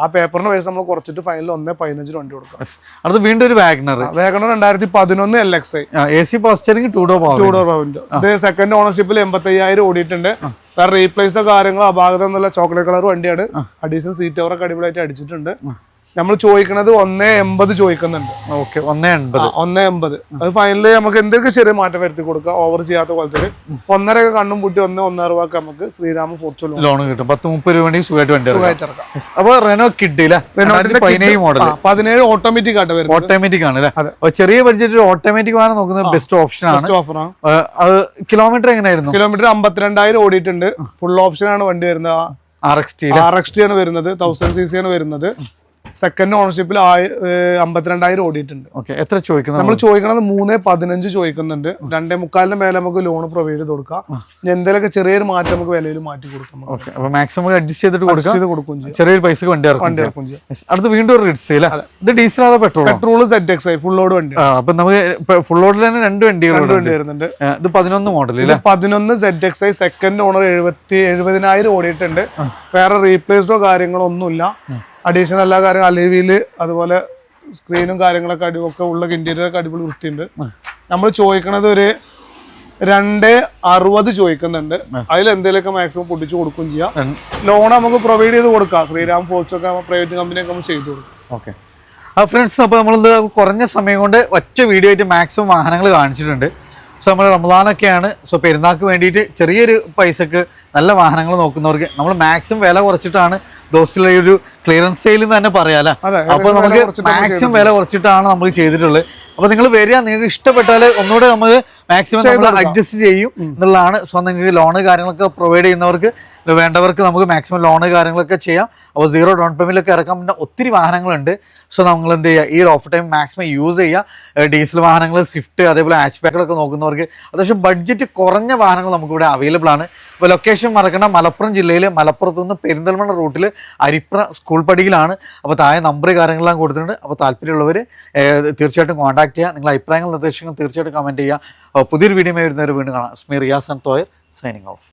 ആ പേപ്പറിന് പൈസ നമ്മൾ കുറച്ചിട്ട് ഫൈനൽ ഒന്നേ പതിനഞ്ചിന് വണ്ടി കൊടുക്കാം. അടുത്ത് വീണ്ടും ഒരു വാഗ്നർ വാഗ്നർ രണ്ടായിരത്തി പതിനൊന്ന് L X I A C power steering two door power two door പവന്റെ ഇത് സെക്കൻഡ് ഓണർഷിപ്പിൽ എൺപത്തി അയ്യായിരം ഓടിയിട്ടുണ്ട് റീപ്ലേസ് റീപ്ലേസോ കാര്യങ്ങളോ അപാകത എന്നുള്ള ചോക്ലേറ്റ് കളർ വണ്ടിയാണ്. അഡീഷണൽ സീറ്റ് ഓവറൊക്കെ അടിപൊളിയായിട്ട് അടിച്ചിട്ടുണ്ട്. നമ്മൾ ചോദിക്കുന്നത് ഒന്നേ എൺപത് ചോദിക്കുന്നുണ്ട്. ഓക്കെ ഒന്നേ എൺപത്. ഒന്നേ എൺപത്. അത് ഫൈനലി നമുക്ക് എന്തൊക്കെ ചെറിയ മാറ്റം വരുത്തി കൊടുക്കുക? ഓവർ ചെയ്യാത്ത പോലത്തെ ഒന്നര ഒക്കെ കണ്ണും പൂട്ടി ഒന്ന് ഒന്നര രൂപക്ക് നമുക്ക് ശ്രീരാമ ഫോർച്യൂൺ ലോൺ കിട്ടും. പത്ത് മുപ്പത് രൂപ സുഖമായിട്ട് വണ്ടി ഇറക്കാം. അപ്പൊ റെനോ കിട്ടില്ല പതിനേഴ് മോഡൽ പതിനേഴ് ഓട്ടോമാറ്റിക് ആയിട്ട് വരും ഓട്ടോമാറ്റിക് ആണ് അല്ലേ? ചെറിയ ബഡ്ജറ്റ് ഓട്ടോമാറ്റിക് ആണ് നോക്കുന്നത് ബെസ്റ്റ് ഓപ്ഷൻ ആണ്. ഓഫർ ആണ്. കിലോമീറ്റർ എങ്ങനെയായിരുന്നു? കിലോമീറ്റർ അമ്പത്തിരണ്ടായിരം ഓടിയിട്ടുണ്ട്. ഫുൾ ഓപ്ഷൻ ആണ് വണ്ടി വരുന്നത്. R X T R X T ആണ് വരുന്നത്. തൗസൻഡ് സി സി ആണ് വരുന്നത്. സെക്കൻഡ് ഓണർഷിപ്പിൽ അമ്പത്തിരണ്ടായിരം ഓടിയിട്ടുണ്ട്. ഓക്കെ എത്ര ചോദിക്കുന്നത് നമ്മൾ ചോദിക്കുന്നത് മൂന്ന് പതിനഞ്ച് ചോദിക്കുന്നുണ്ട്. രണ്ടേ മുക്കാലിന്റെ മേലെ നമുക്ക് ലോൺ പ്രൊവൈഡ് ചെയ്ത് കൊടുക്കാം. ഇനി എന്തെങ്കിലുമൊക്കെ ചെറിയൊരു മാറ്റം നമുക്ക് വിലയിൽ മാറ്റി കൊടുക്കാം നമുക്ക്. ഓക്കെ അപ്പൊ മാക്സിമം അഡ്ജസ്റ്റ് ചെയ്തിട്ട് കൊടുക്കാം. ചെയ്ത് കൊടുക്കും ചെറിയൊരു പൈസ വണ്ടി അടുത്ത് വീണ്ടും ഒരു റിഡ്സ് ഇത് ഡീസൽ അതോ പെട്രോൾ പെട്രോൾ സെറ്റ് എക്സ് ആയി ഫുൾ ലോഡ് വണ്ടി അപ്പൊ നമുക്ക് ഫുൾ ലോഡിൽ തന്നെ രണ്ട് വണ്ടികൾ വണ്ടി വരുന്നുണ്ട്. ഇത് പതിനൊന്ന് മോഡൽ പതിനൊന്ന് Z X I second owner എഴുപത്തി എഴുപതിനായിരം ഓടിയിട്ടുണ്ട്. വേറെ റീപ്ലേസ്ഡോ കാര്യങ്ങളോ ഒന്നുമില്ല. അഡീഷണൽ എല്ലാ കാര്യങ്ങളും അലേവിയിൽ അതുപോലെ സ്ക്രീനും കാര്യങ്ങളൊക്കെ അടി ഒക്കെ ഉള്ള ഇന്റീരിയർ ഒക്കെ അടിപൊളി വൃത്തിയുണ്ട്. നമ്മൾ ചോദിക്കണത് ഒരു രണ്ട് അറുപത് ചോദിക്കുന്നുണ്ട്. അതിൽ എന്തെങ്കിലുമൊക്കെ മാക്സിമം പൊട്ടിച്ചു കൊടുക്കുകയും ചെയ്യാം. ലോൺ നമുക്ക് പ്രൊവൈഡ് ചെയ്ത് കൊടുക്കാം. ശ്രീരാം ഫോർച്ചൊക്കെ പ്രൈവറ്റ് കമ്പനിയൊക്കെ നമ്മൾ ചെയ്തു കൊടുക്കും. ഓക്കെ ആ ഫ്രണ്ട്സ് അപ്പോൾ നമ്മളിത് കുറഞ്ഞ സമയം കൊണ്ട് ഒറ്റ വീഡിയോ ആയിട്ട് മാക്സിമം വാഹനങ്ങൾ കാണിച്ചിട്ടുണ്ട്. സോ നമ്മൾ റമദാനൊക്കെയാണ്. സോ പെരുന്നാൾക്ക് വേണ്ടിയിട്ട് ചെറിയൊരു പൈസക്ക് നല്ല വാഹനങ്ങൾ നോക്കുന്നവർക്ക് നമ്മൾ മാക്സിമം വില കുറച്ചിട്ടാണ് ദോസ്റ്റിലെ ഒരു ക്ലിയറൻസ് സെയിൽ എന്ന് തന്നെ പറയാല അപ്പോൾ നമുക്ക് മാക്സിമം വില കുറച്ചിട്ടാണ് നമ്മൾ ചെയ്തിട്ടുള്ളത്. അപ്പോൾ നിങ്ങൾ വരിക നിങ്ങൾക്ക് ഇഷ്ടപ്പെട്ടാൽ ഒന്നുകൂടെ നമുക്ക് മാക്സിമം നമ്മൾ അഡ്ജസ്റ്റ് ചെയ്യും എന്നുള്ളതാണ്. സ്വന്തം ലോൺ ലോണ് കാര്യങ്ങളൊക്കെ പ്രൊവൈഡ് ചെയ്യുന്നവർക്ക് വേണ്ടവർക്ക് നമുക്ക് മാക്സിമം ലോണ് കാര്യങ്ങളൊക്കെ ചെയ്യാം. അപ്പോൾ സീറോ ഡൗൺ പേയ്മെന്റിലൊക്കെ ഇറക്കാൻ പറ്റുന്ന ഒത്തിരി വാഹനങ്ങളുണ്ട്. സോ നമ്മൾ എന്ത് ചെയ്യുക? ഈ ഓഫ് ടൈം മാക്സിമം യൂസ് ചെയ്യുക. ഡീസൽ വാഹനങ്ങൾ സ്വിഫ്റ്റ് അതേപോലെ ഹാച്ച് ബാക്കുകളൊക്കെ നോക്കുന്നവർക്ക് അത്യാവശ്യം ബഡ്ജറ്റ് കുറഞ്ഞ വാഹനങ്ങൾ നമുക്കിവിടെ അവൈലബിൾ ആണ്. അപ്പോൾ ലൊക്കേഷൻ മറക്കേണ്ട. മലപ്പുറം ജില്ലയിൽ മലപ്പുറത്തു നിന്ന് പെരിന്തൽമണ്ണ റൂട്ടിൽ അരിപ്ര സ്കൂൾ പടിയിലാണ്. അപ്പോൾ താഴെ നമ്പർ കാര്യങ്ങളെല്ലാം കൊടുത്തിട്ടുണ്ട്. അപ്പോൾ താല്പര്യമുള്ളവർ തീർച്ചയായിട്ടും കോൺടാക്ട് ചെയ്യുക. നിങ്ങളുടെ അഭിപ്രായങ്ങൾ നിർദ്ദേശങ്ങൾ തീർച്ചയായിട്ടും കമന്റ് ചെയ്യുക. പുതിയൊരു വീഡിയോ വരുന്നവർ വീണ്ടും കാണാം. സ്മി റിയാസ് ആൻഡ് തോയർ സൈനിങ് ഓഫ്.